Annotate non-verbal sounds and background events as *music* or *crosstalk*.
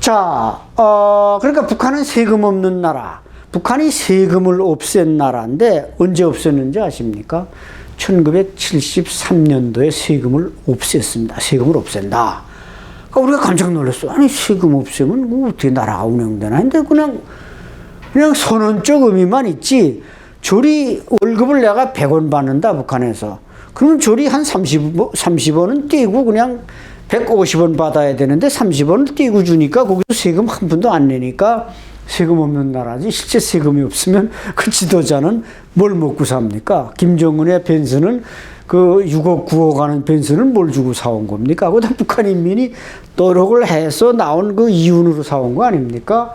자, 어, 그러니까 북한은 세금 없는 나라. 북한이 세금을 없앤 나라인데 언제 없앴는지 아십니까? 1973년도에 세금을 없앴습니다. 세금을 없앤다. 그러니까 우리가 깜짝 놀랐어. 아니, 세금 없애면 뭐 어떻게 나라가 운영되나 했는데 그냥, 그냥 선언적 의미만 있지. 조리 월급을 내가 100원 받는다, 북한에서. 그러면 조리 한 30, 30원은 떼고 그냥 150원 받아야 되는데 30원을 떼고 주니까 거기서 세금 한 푼도 안 내니까 세금 없는 나라지. 실제 세금이 없으면 *laughs* 그 지도자는 뭘 먹고 삽니까? 김정은의 벤슨은 그 6억, 9억 하는 벤슨은 뭘 주고 사온 겁니까? 그다 *laughs* 북한 인민이 노력을 해서 나온 그 이윤으로 사온 거 아닙니까?